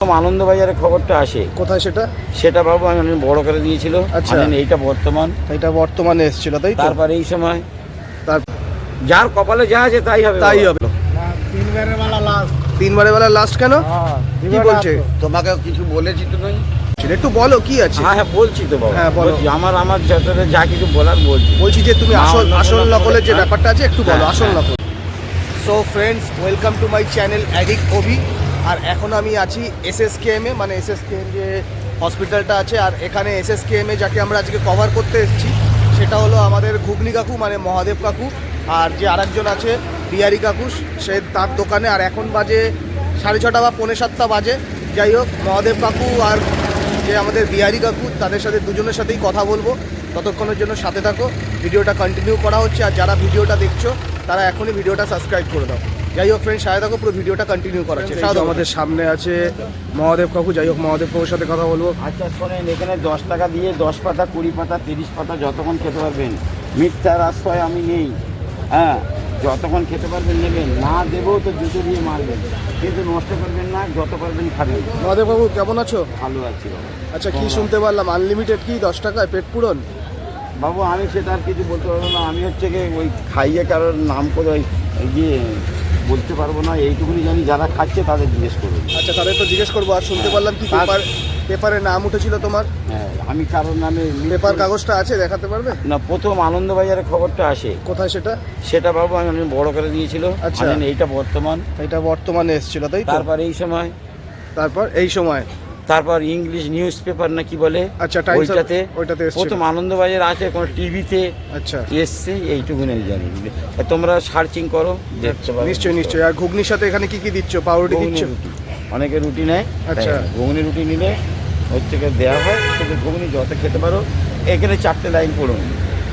আনন্দবাজারের খবরটা আসে। কোথায় সেটা? সেটা বাবু আমি অনেক বড় করে দিয়েছিল আচ্ছা। এইটা বর্তমান। এটা বর্তমানে এসেছিল তাই তারপর এই সময় তার যার কপালে যা আছে তাই হবে তাই হবে। তিনবারের বেলা লাস্ট কেন? কি বলছে? তোমাকে কিছু বলেছি তো নই একটু বলো কি আছে? হ্যাঁ হ্যাঁ বলছি তো বাবা। হ্যাঁ, বলো। বলছি, আমার আমার যতটা যা কিছু বলার বলছি। বলছি যে তুমি আসল আসল নকলের যে হ্যাঁ। ব্যাপারটা আছে একটু বলো হ্যাঁ, আসল হ্যাঁ। নকল। So friends welcome to my channel addict ওবি আর এখন আমি আছি এসএসকেএম এ মানে এসএসকেএম যে হসপিটালটা আছে, আর এখানে এসএসকেএম এ যাকে আমরা আজকে কভার করতে এসেছি, সেটা হলো আমাদের ঘুগনি কাকু মানে মহাদেব কাকু, আর যে আরেকজন আছে, বিহারি কাকু, সে তার দোকানে, আর এখন বাজে সাড়ে ছটা বা পৌনে সাতটা বাজে। যাই হোক, মহাদেব কাকু আর যে আমাদের বিহারি কাকু, তাদের সাথে দুজনের সাথেই কথা বলব। ততক্ষণের জন্য সাথে থাকো, ভিডিওটা কন্টিনিউ করা হচ্ছে, আর যারা ভিডিওটা দেখছ, তারা এখনই ভিডিওটা সাবস্ক্রাইব করে দাও। যাই হোক ফ্রেন্ড সাথে থাকো পুরো ভিডিওটা কন্টিনিউ করা। হচ্ছে আমাদের সামনে আছে মহাদেব কাকু যাই হোক মহাদেব কাকুর সাথে কথা বলব। আচ্ছা শোনেন এখানে দশ টাকা দিয়ে দশ পাতা কুড়ি পাতা তিরিশ পাতা যতক্ষণ খেতে পারবেন মিথ্যার আশ্রয় আমি নেই। হ্যাঁ যতক্ষণ খেতে পারবেন নেবেন। না দেবো তো জুতো দিয়ে মারবেন। কিন্তু নষ্ট করবেন না যত পারবেন খাবেন। মহাদেব কাকু কেমন আছো? ভালো আছি বাবা। আচ্ছা কি শুনতে পারলাম? আনলিমিটেড কি? দশ টাকায় পেট পূরণ? বাবু আমি সেটা আর কিছু বলতে পারব না। আমি হচ্ছে কি ওই খাইয়ে কারোর নাম করে ওই গিয়ে বলতে পারব না এইটুকুনি জানি যারা খাচ্ছে তাদের জিজ্ঞেস করব আচ্ছা তাদের তো জিজ্ঞেস করব আর শুনতে পারলাম কি পেপার পেপারে নাম উঠেছিল তোমার? হ্যাঁ আমি কারোর নামে পেপার কাগজটা আছে দেখাতে পারবে? না প্রথম আনন্দবাজারের খবরটা আসে। কোথায় সেটা? সেটা বাবু আমি অনেক বড় করে দিয়েছিল আচ্ছা। এইটা বর্তমান। এটা বর্তমানে এসেছিল তাই তারপর এই সময় তারপর এই সময়। তারপর ইংলিশ নিউজ পেপার না কি বলে? আচ্ছা ওইটাতে ওইটাতে প্রথম আনন্দবাজার আছে কোন টিভিতে আচ্ছা। এসছে এইটুকুনি আমি জানি। তোমরা সার্চিং করো দেখতে পাবে। নিশ্চয়ই নিশ্চয়ই। আর ঘুগনির সাথে এখানে কি কি দিচ্ছ? পাউরুটি দিচ্ছ? অনেকে রুটি নেয়। আচ্ছা। ঘুগনি রুটি নিলে ওর থেকে দেওয়া হয় সেটা ঘুগনি যত খেতে পারো এখানে চারটে লাইন পড়ুন।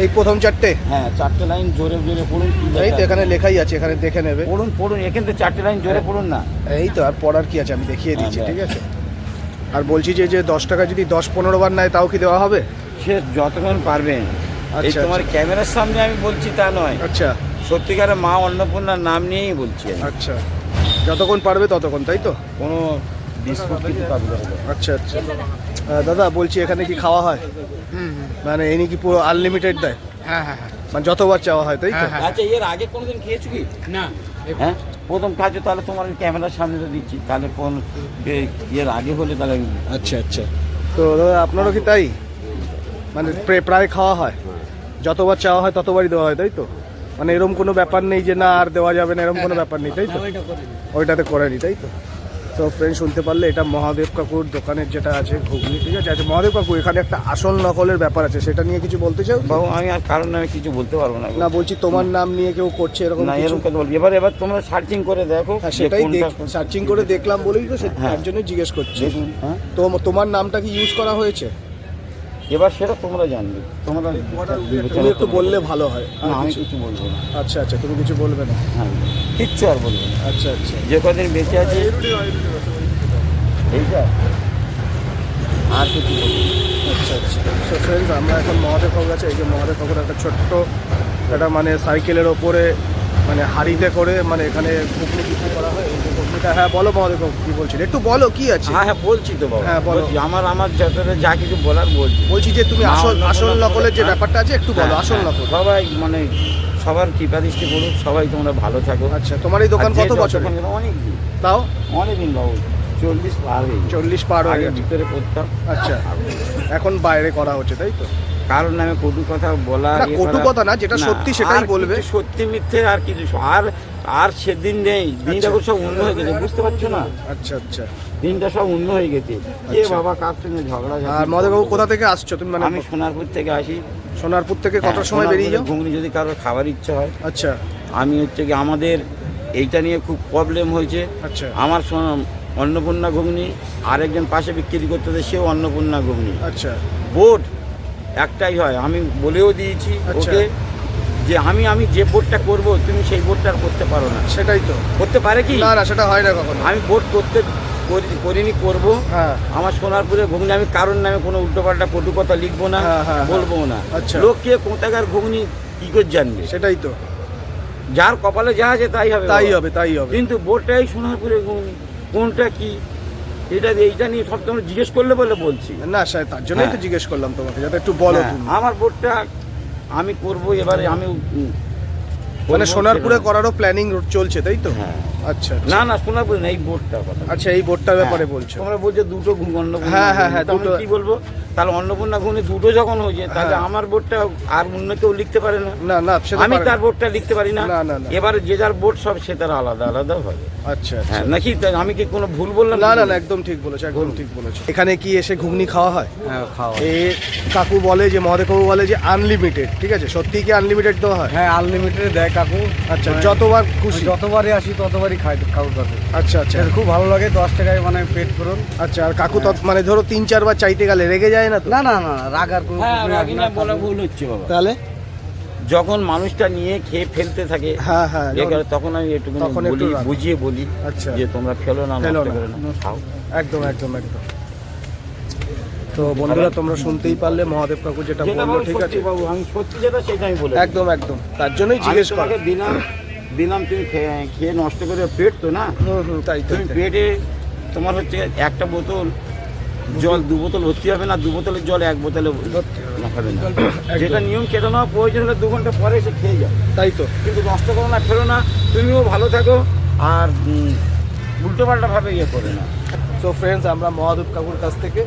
এই প্রথম চারটে? হ্যাঁ চারটে লাইন জোরে জোরে পড়ুন এই তো এখানে লেখাই আছে এখানে দেখে নেবে। পড়ুন পড়ুন এখান থেকে চারটে লাইন জোরে পড়ুন না। এই তো আর পড়ার কি আছে? আমি দেখিয়ে দিচ্ছি হ্যাঁ, ঠিক আছে? আর বলছি যে যে দশ টাকা যদি দশ পনেরো বার নেয় তাও কি দেওয়া হবে? সে যতক্ষণ পারবেন এই আচ্ছা, তোমার ক্যামেরার সামনে আমি বলছি তা নয়। আচ্ছা। সত্যিকারের মা অন্নপূর্ণার নাম নিয়েই বলছি আমি। আচ্ছা। যতক্ষণ পারবে ততক্ষণ তাই তো? কোনো বিস্কুট কিছু পাবে না। আচ্ছা আচ্ছা। আহ, দাদা বলছি এখানে কি খাওয়া হয়? মানে এনি কি পুরো আনলিমিটেড দেয়? হ্যাঁ হ্যাঁ হ্যাঁ। মানে যতবার চাওয়া হয় তাই তো? হ্যাঁ, হ্যাঁ। আচ্ছা এর আগে কোনোদিন খেয়েছো কি? না। হ্যাঁ? প্রথম কাজ তাহলে তোমার ক্যামেরার সামনে তো দিচ্ছি। তাহলে কোন ইয়ের আগে হলে তাহলে আচ্ছা আচ্ছা। তো দাদা আপনারও কি তাই? মানে প্রে- প্রায় খাওয়া হয়? যতবার চাওয়া হয় ততবারই দেওয়া হয় তাই তো? মানে এরকম কোনো ব্যাপার নেই যে না আর দেওয়া যাবে না এরকম কোনো ব্যাপার নেই তাই তো। ওইটাতে করে নি তাই তো? তো ফ্রেন্ড শুনতে পারলে এটা মহাদেব কাকুর দোকানের যেটা আছে ঘুগনি ঠিক আছে? আচ্ছা মহাদেব কাকু এখানে একটা আসল নকলের ব্যাপার আছে সেটা নিয়ে কিছু বলতে চাও? বাবু আমি আর কারণ নামে কিছু বলতে পারব না না বলছি তোমার নাম নিয়ে কেউ করছে এরকম না এরকম কথা বলবি। এবার এবার তোমরা সার্চিং করে দেখো হ্যাঁ সেটাই সার্চিং করে দেখলাম বলেই তো সে- হ্যাঁ। তার জন্য জিজ্ঞেস করছে। তো তোমার নামটা কি ইউজ করা হয়েছে? এবার সেটা তোমরা জানবে। তোমরা তুমি একটু বললে ভালো হয়। না, আমি কিছু- বলব না। আচ্ছা আচ্ছা তুমি কিছু বলবে না? হ্যাঁ কিচ্ছু আর বলব না। আচ্ছা আচ্ছা। যে কদিন বেঁচে আছে এইটা? আর কিছু বলব আচ্ছা আচ্ছা। সো ফ্রেন্ডস আমরা এখন মহাদেব কাছে এই যে মহাদেব একটা ছোট্ট একটা মানে সাইকেলের ওপরে মানে হাড়িতে করে মানে এখানে ঘুগনি বিক্রি করা হয় এই যে ঘুগনিটা। হ্যাঁ বলো কাকু কি বলছেন একটু বলো কি আছে? হ্যাঁ হ্যাঁ বলছি তো বাবা। হ্যাঁ, বলো। আমার আমার যতটা যা কিছু বলার বলছি। বলছি যে তুমি আসল আসল নকলের যে হ্যাঁ। ব্যাপারটা আছে একটু বলো হ্যাঁ, আসল হ্যাঁ, নকল। সবাই মানে সবার কৃপা দৃষ্টি করুক সবাই তোমরা ভালো থাকো। আচ্ছা তোমার এই দোকান কত বছর অনেক দিন তাও? অনেক দিন বাবু। চল্লিশ পার হয়ে গেছে। চল্লিশ পার হয়ে আগে গেছে। ভিতরে করতাম। আচ্ছা এখন বাইরে করা হচ্ছে তাই তো? কারণ নামে কটু কথা বলা না, এ কটু করা- কথা না, যেটা সত্যি সেটাই আর বলবে। কিছু সত্যি মিথ্যে আর কিছু আর আর সেদিন নেই দিনটা আচ্ছা। সব অন্য হয়ে গেছে বুঝতে পারছ না? আচ্ছা আচ্ছা। দিনটা সব অন্য হয়ে গেছে। কে আচ্ছা। বাবা কার সঙ্গে ঝগড়া আর মহাদেববাবু কোথা থেকে আসছো? তুমি মানে আমি সোনারপুর থেকে আসি। সোনারপুর থেকে কটার হ্যাঁ, সময় বেরিয়ে যাও? ঘুগনি যদি কারোর খাবার ইচ্ছা হয়। আচ্ছা। আমি হচ্ছে কি আমাদের এইটা নিয়ে খুব প্রবলেম হয়েছে। আচ্ছা। আমার সোনা- অন্নপূর্ণা ঘুগনি আরেকজন পাশে বিক্রি করতে দেয় সেও অন্নপূর্ণা ঘুগনি। আচ্ছা। বোর্ড একটাই হয় আমি বলেও দিয়েছি আচ্ছা। ওকে যে আমি আমি যে বোর্ডটা করব তুমি সেই বোর্ডটা আর করতে পারো না। সেটাই তো। করতে পারে কি? না না সেটা হয় না কখনো। আমি বোর্ড করতে করি- করিনি করব। হ্যাঁ। আমার সোনারপুরে ঘুগনি আমি কারোর নামে কোনো উল্টোপাল্টা কটু কথা লিখব না হ্যাঁ, হ্যাঁ। বলব না। আচ্ছা। লোক কে কোথাকার ঘুগনি কি করে জানবে? সেটাই তো। যার কপালে যা আছে তাই হবে তাই হবে তাই হবে। কিন্তু বোর্ডটাই সোনারপুরে ঘুগনি। কোনটা কি? এটা এইটা নিয়ে সব তোমরা জিজ্ঞেস করলে বলে বলছি। না স্যার তার জন্যই তো হ্যাঁ। জিজ্ঞেস করলাম তোমাকে যাতে একটু বলো হ্যাঁ, তুমি। আমার বোর্ডটা আমি করব এবারে আমি মানে সোনারপুরে করারও প্ল্যানিং চলছে তাই তো? হ্যাঁ। আচ্ছা আচ্ছা। না না সোনারপুর না এই বোর্ডটা কথা। আচ্ছা এই বোর্ডটার ব্যাপারে বলছো। তোমরা বলছো দুটো ঘুম হ্যাঁ, হ্যাঁ, হ্যাঁ, কি বলব? তাহলে অন্নপূর্ণা ঘুমে দুটো যখন হয়েছে তাহলে হ্যাঁ। আমার বোর্ডটা আর অন্য কেউ লিখতে পারে না। না না আমি তার বোর্ডটা লিখতে পারি না। না, না, না। এবারে যে যার বোর্ড সব সে তার আলাদা আলাদা হবে আচ্ছা আচ্ছা। হ্যাঁ নাকি আমি কি কোনো ভুল বললাম? না না না একদম ঠিক বলেছ একদম ঠিক বলেছ। এখানে কি এসে ঘুগনি খাওয়া হয়? হ্যাঁ খাওয়া এ কাকু বলে যে মহাদেব বাবু বলে যে আনলিমিটেড ঠিক আছে? সত্যি কি আনলিমিটেড দেওয়া হয়? হ্যাঁ আনলিমিটেড দেয় কাকু। আচ্ছা মানে যতবার খুশি। যতবারই আসি ততবারই খাই কাকুর কাছে। আচ্ছা আচ্ছা। খুব ভালো লাগে দশ টাকায় মানে পেট করুন আচ্ছা আর কাকু তত মানে ধরো তিন চারবার চাইতে গেলে রেগে যায় না তো? না না না রাগ আর কোনো হ্যাঁ রাগি না বলা ভুল হচ্ছে বাবা। তাহলে? যখন মানুষটা নিয়ে খেয়ে ফেলতে থাকে হ্যাঁ হ্যাঁ তখন আমি একটু বলি বুঝিয়ে বলি আচ্ছা। যে তোমরা ফেলো না ফেলো না। খাও। একদম একদম একদম। তো বন্ধুরা তোমরা শুনতেই পারলে মহাদেব কাকু যেটা বলল ঠিক আছে? বাবু আমি সত্যি যেটা সেটা আমি বলে একদম একদম। তার জন্যই জিজ্ঞেস করা। দিলাম দিলাম তুমি খেয়ে খেয়ে নষ্ট করে পেট তো না? হুম হুম তাই তুমি পেটে তোমার হচ্ছে একটা বোতল জল দু বোতল ভর্তি হবে না দু বোতলের জল এক বোতলে হবে না। যেটা নিয়ম কেটে নেওয়া প্রয়োজন হলে দু ঘণ্টা পরে এসে খেয়ে যাও। তাই তো। কিন্তু নষ্ট করো না ফেরো না তুমিও ভালো থাকো আর উল্টো পাল্টা ভাবে ইয়ে করে না। সো ফ্রেন্ডস আমরা মহাদেব কাকুর কাছ থেকে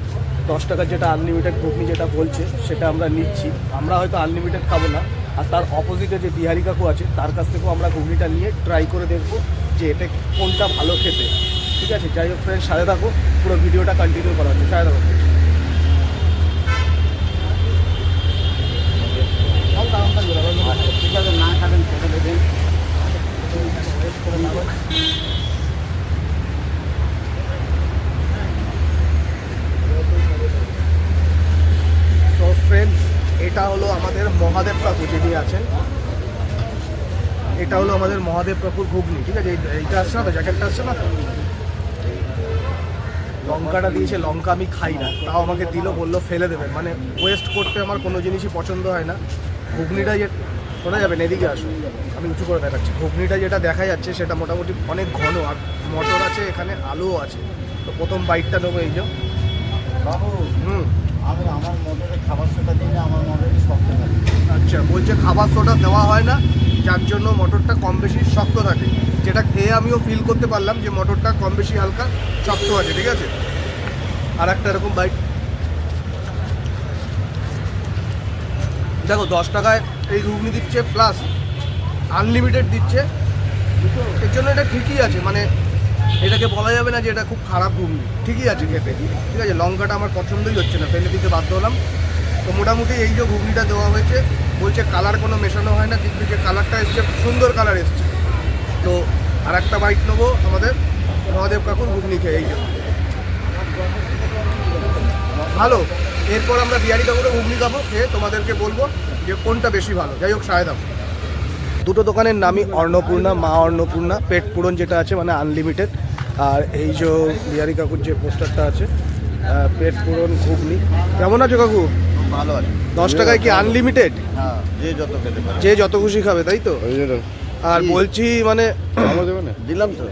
দশ টাকার যেটা আনলিমিটেড ঘুগনি যেটা বলছে সেটা আমরা নিচ্ছি। আমরা হয়তো আনলিমিটেড খাব না। আর তার অপোজিটে যে বিহারি কাকু আছে তার কাছ থেকেও আমরা ঘুগনিটা নিয়ে ট্রাই করে দেখব যে এটা কোনটা ভালো খেতে। ঠিক আছে, যাই হোক ফ্রেন্ড সাথে থাকো, পুরো ভিডিওটা কন্টিনিউ করা হচ্ছে সাথে থাকো। ঠিক আছে না সো ফ্রেন্ডস এটা হলো আমাদের মহাদেব কাকু যিনি আছেন। এটা হলো আমাদের মহাদেব কাকুর ঘুগনি, ঠিক আছে? এইটা আসছে না তো? জ্যাকেটটা আসছে না তো? লঙ্কাটা দিয়েছে লঙ্কা আমি খাই না। তাও আমাকে দিল বলল ফেলে দেবেন মানে ওয়েস্ট করতে আমার কোনো জিনিসই পছন্দ হয় না। ঘুগনিটা যে শোনা যাবেন এদিকে আসুন আমি উঁচু করে দেখাচ্ছি। ঘুগনিটা যেটা দেখা যাচ্ছে সেটা মোটামুটি অনেক ঘন। আর মটর আছে এখানে আলুও আছে। তো প্রথম বাইকটা নেব এই যে। বাবু হুম। আমি আমার মটরে খাবার সেটা দিলে আমার মটরে শক্ত থাকে। আচ্ছা বলছে খাবার সোডা দেওয়া হয় না যার জন্য মোটরটা কম বেশি শক্ত থাকে। যেটা খেয়ে আমিও ফিল করতে পারলাম যে মোটরটা কম বেশি হালকা শক্ত আছে, ঠিক আছে? আর একটা এরকম বাইক দেখো, দশ টাকায় এই ঘুগনি দিচ্ছে প্লাস আনলিমিটেড দিচ্ছে। এর জন্য এটা ঠিকই আছে মানে এটাকে বলা যাবে না যে এটা খুব খারাপ ঘুগনি। ঠিকই আছে খেতে। ঠিক আছে, লঙ্কাটা আমার পছন্দই হচ্ছে না, ফেলে দিতে বাধ্য হলাম। তো মোটামুটি এই যে ঘুগনিটা দেওয়া হয়েছে, বলছে কালার কোনো মেশানো হয় না, কিন্তু যে কালারটা এসছে, সুন্দর কালার এসছে। তো আর একটা বাইক নেব আমাদের। মহাদেব কাকুর ঘুগনি খেয়ে এই জন্য ভালো। এরপর আমরা বিহারি কাকুরে ঘুগনি খাব খেয়ে তোমাদেরকে বলব যে কোনটা বেশি ভালো। যাই হোক সায় দাও। দুটো দোকানের নামই অন্নপূর্ণা মা অন্নপূর্ণা পেট পূরণ যেটা আছে মানে আনলিমিটেড আর এই যে বিহারি কাকুর যে পোস্টারটা আছে পেট পূরণ ঘুগনি। কেমন আছো কাকু? ভালো আছে। দশ টাকায় কি আনলিমিটেড হ্যাঁ যে যত খেতে পারে। যে যত খুশি খাবে তাই তো? আর বলছি মানে দিলাম তো।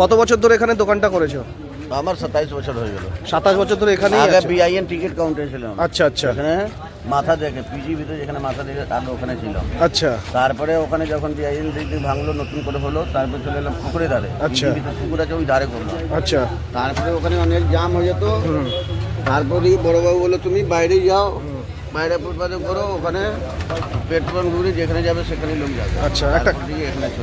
কত বছর ধরে এখানে দোকানটা করেছ? আমার সাতাইশ বছর হয়ে গেল। সাতাশ বছর ধরে এখানেই আগে বিআইএন টিকিট কাউন্টার ছিলাম। আচ্ছা আচ্ছা। এখানে মাথা দেখে পিজি ভিতরে যেখানে মাথা দেখে আগে ওখানে ছিলাম। আচ্ছা। তারপরে ওখানে যখন বিআইএন দিকে ভাঙলো নতুন করে হলো তারপরে চলে এলাম পুকুরে ধারে। আচ্ছা। পুকুর আছে ওই ধারে করলাম। আচ্ছা। তারপরে ওখানে অনেক জাম হয়ে যেত। তারপরে বড়বাবু বলল তুমি বাইরে যাও বাইরে ফুটপাতে করো ওখানে পেট্রোল ঘুরে যেখানে যাবে সেখানে লোক যাবে। আচ্ছা, একটা-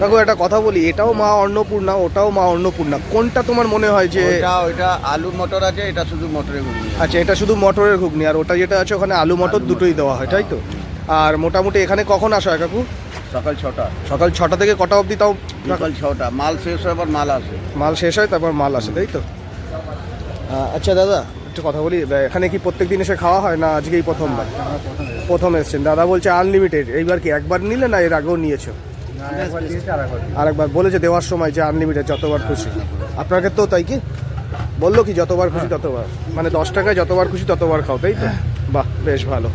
কাকু একটা কথা বলি এটাও মা অন্নপূর্ণা ওটাও মা অন্নপূর্ণা। কোনটা তোমার মনে হয় যে ওইটা ওইটা আলু মটর আছে এটা শুধু মটরের ঘুরবে আচ্ছা এটা শুধু মটরের ঘুগনি আর ওটা যেটা আছে ওখানে আলু মটর দুটোই দেওয়া হয় তাই তো? আর মোটামুটি এখানে কখন আসা হয় কাকু সকাল ছটা। সকাল ছটা থেকে কটা অবধি তাও সকাল ছটা। মাল শেষ হয় আবার মাল আসে। মাল শেষ হয় তারপর মাল আসে তাই তো? আচ্ছা দাদা একটু কথা বলি এখানে কি প্রত্যেক দিন এসে খাওয়া হয় না আজকেই প্রথমবার প্রথম এসছেন। দাদা বলছে আনলিমিটেড এইবার কি একবার নিলে না এর আগেও নিয়েছো? আরেকবার বলেছে দেওয়ার সময় যে আনলিমিটেড যতবার খুশি। আপনাকে তো তাই কি? বলল কি যতবার খুশি ততবার। মানে দশ টাকায় যতবার খুশি ততবার খাও তাই তো? বাহ বেশ ভালো।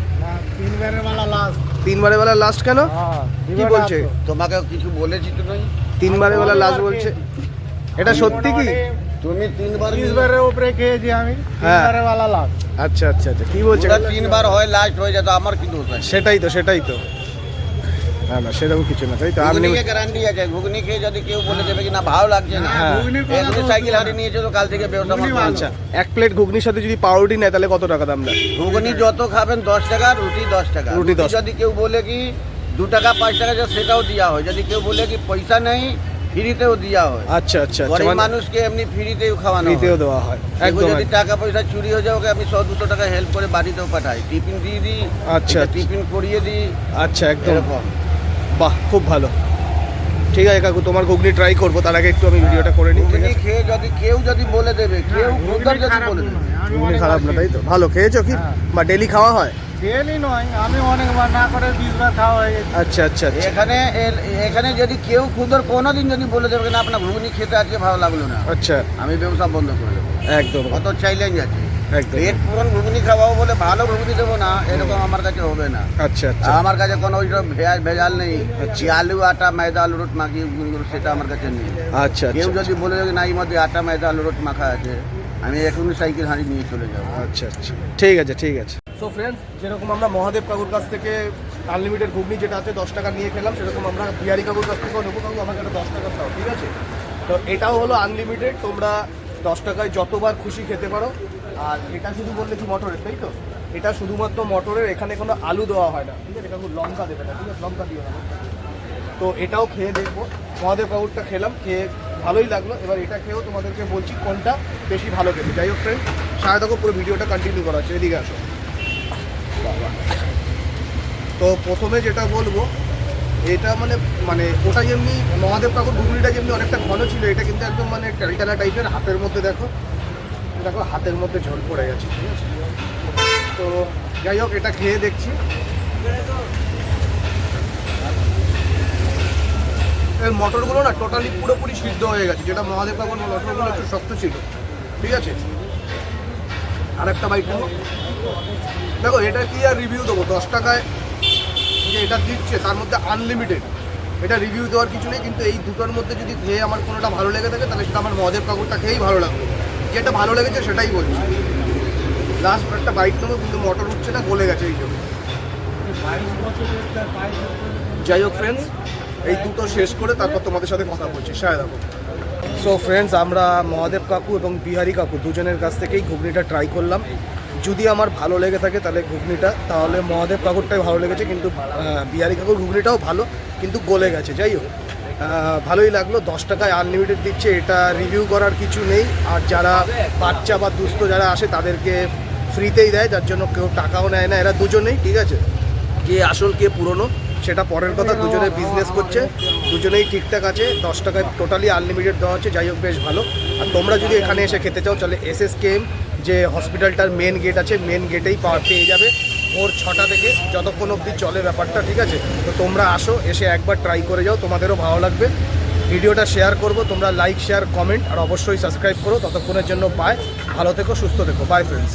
তিনবারের বেলা লাস্ট কেন? কি বলছে? তোমাকে কিছু বলেছি তো তিনবারের বেলা লাস্ট বলছে এটা সত্যি কি? তুমি তিনবার তিনবারের উপরে খেয়েছি আমি। হ্যাঁ। তিনবারের ওয়ালা লাভ। আচ্ছা আচ্ছা আচ্ছা। কি বলছে? তিনবার হয় লাস্ট হয়ে যেত আমার কি দোষ আছে সেটাই তো সেটাই তো। না না সেরকম কিছু না তাই তো আপনি ঘুগনি গ্যারান্টি আছে ঘুগনি খেয়ে যদি কেউ বলে দেবে কি না ভালো লাগছে না। হ্যাঁ। এগুলো সাইকেল হারিয়ে নিয়েছে তো কাল থেকে ব্যবসা। আচ্ছা এক প্লেট ঘুগনির সাথে যদি পাউরুটি নেয় তাহলে কত টাকা দাম দেয়? ঘুগনি যত খাবেন দশ টাকা রুটি দশ টাকা। রুটি 10 যদি কেউ বলে কি দু টাকা পাঁচ টাকা যা সেটাও দেওয়া হয়। যদি কেউ বলে কি পয়সা নেই ফ্রিতেও দেওয়া হয়। আচ্ছা আচ্ছা আচ্ছা গরিব মানে মানুষকে এমনি ফ্রিতেও খাওয়ানো হয়। ফ্রিতেও দেওয়া হয়। একদম যদি টাকা পয়সা চুরি হয়ে যায় ওকে আমি শো দুশো টাকা হেল্প করে বাড়িতেও পাঠাই। টিফিন দিয়ে দিই আচ্ছা, আচ্ছা। টিফিন করিয়ে দিই। আচ্ছা একদম। বাহ খুব ভালো। ঠিক আছে কাকু তোমার ঘুগনি ট্রাই করব তার আগে একটু আমি ভিডিওটা করে নিই খেয়ে যদি কেউ যদি বলে দেবে কেউ যদি বলে দেবে। খারাপ না তাই তো? ভালো খেয়েছো কি? হ্যাঁ। বা ডেলি খাওয়া হয়? খেয়েলি নয় আমি অনেকবার না করে বিশবার খাওয়া হয়ে গেছে। আচ্ছা আচ্ছা আচ্ছা। এখানে এখানে যদি কেউ খুদর কোনোদিন যদি বলে দেবে না আপনার ঘুগনি খেতে আজকে ভালো লাগল না। আচ্ছা। আমি ব্যবসা বন্ধ করে দেবো। একদম। কত চ্যালেঞ্জ আছে। পেট ঘুগনি খাওয়াবো বলে ভালো ঘুগনি দেবো না এরকম আমার কাছে হবে না। আচ্ছা আচ্ছা। আমার কাছে কোনো ভেজাল ভেজাল নেই। আচ্ছা। আলু আটা ময়দা আলু রুট মাখিয়ে ঘুগনি সেটা আমার কাছে নেই। আচ্ছা কেউ যদি বলে দেবে না এই মধ্যে আটা ময়দা আলু রুট মাখা আছে আমি এখনই সাইকেল হাঁড়ি নিয়ে চলে যাব। আচ্ছা আচ্ছা। ঠিক আছে ঠিক আছে। সো ফ্রেন্ডস যেরকম আমরা মহাদেব কাকুর কাছ থেকে আনলিমিটেড ঘুগনি যেটা আছে দশ টাকা নিয়ে খেলাম, সেরকম আমরা বিহারি কাকুর কাছ থেকেও নেব। কাকু, আমাকে একটা দশ টাকা দাও, ঠিক আছে? তো এটাও হলো আনলিমিটেড তোমরা দশ টাকায় যতবার খুশি খেতে পারো। আর এটা শুধু বললে কি মটরের, তাই তো? এটা শুধুমাত্র মটরের, এখানে কোনো আলু দেওয়া হয় না, ঠিক আছে? কাকু, লঙ্কা দেবে না, ঠিক আছে? লঙ্কা দিও না। তো এটাও খেয়ে দেখব। মহাদেব কাকুরটা খেলাম, খেয়ে ভালোই লাগল। এবার এটা খেয়েও তোমাদেরকে বলছি কোনটা বেশি ভালো খেতে। যাই হোক ফ্রেন্ড সারা দেখো, পুরো ভিডিওটা কন্টিনিউ করা হচ্ছে। এদিকে আসো। বাবা। তো প্রথমে যেটা বলব, এটা মানে মানে ওটা যেমনি মহাদেব কাকুর ঘুগনিটা যেমনি অনেকটা ঘন ছিল, এটা কিন্তু একদম মানে টালটালা টাইপের হাতের মধ্যে দেখো দেখো হাতের মধ্যে ঝোল পড়ে গেছে, ঠিক আছে? তো যাই হোক, এটা খেয়ে দেখছি। মটরগুলো না টোটালি পুরোপুরি সিদ্ধ হয়ে গেছে, যেটা মহাদেব কাকুর মটরগুলো একটু শক্ত ছিল, ঠিক আছে? আর একটা বাইট নেব। দেখো, এটা কি আর রিভিউ দেবো? দশ টাকায় যে এটা দিচ্ছে, তার মধ্যে আনলিমিটেড এটা রিভিউ দেওয়ার কিছু নেই, কিন্তু এই দুটোর মধ্যে যদি খেয়ে আমার কোনোটা ভালো লেগে থাকে, তাহলে সেটা আমার মদের কাকুরটা খেয়েই ভালো লাগবে। যেটা ভালো লেগেছে, সেটাই বলছি। লাস্ট একটা বাইক নেব, কিন্তু মোটর উঠছে না, গলে গেছে এই জন্য। যাই হোক ফ্রেন্ডস এই দুটো শেষ করে তারপর তোমাদের সাথে কথা বলছি। দেখো সো ফ্রেন্ডস আমরা মহাদেব কাকু এবং বিহারি কাকু দুজনের কাছ থেকেই ঘুগনিটা ট্রাই করলাম। যদি আমার ভালো লেগে থাকে তাহলে ঘুগনিটা, তাহলে মহাদেব কাকুরটাই ভালো লেগেছে, কিন্তু বিহারি কাকুর ঘুগনিটাও ভালো, কিন্তু গলে গেছে। যাই হোক ভালোই লাগল, দশ টাকায় আনলিমিটেড দিচ্ছে, এটা রিভিউ করার কিছু নেই। আর যারা বাচ্চা বা দুস্থ যারা আসে, তাদেরকে ফ্রিতেই দেয়, যার জন্য কেউ টাকাও নেয় না, এরা দুজনেই, ঠিক আছে? কে আসল, কে পুরনো সেটা পরের কথা, দুজনে বিজনেস করছে, দুজনেই ঠিকঠাক আছে, দশ টাকায় টোটালি আনলিমিটেড দেওয়া হচ্ছে, যাই হোক, বেশ ভালো। আর তোমরা যদি এখানে এসে খেতে চাও, তাহলে এস এস কেএম যে হসপিটালটার মেন গেট আছে মেন গেটেই পেয়ে যাবে ভোর ছটা থেকে, যতক্ষণ অবধি চলে ব্যাপারটা, ঠিক আছে? তো তোমরা আসো, এসে একবার ট্রাই করে যাও, তোমাদেরও ভালো লাগবে। ভিডিওটা শেয়ার করব, তোমরা লাইক শেয়ার কমেন্ট আর অবশ্যই সাবস্ক্রাইব করো, ততক্ষণের জন্য বাই ভালো থেকো, সুস্থ থেকো। By friends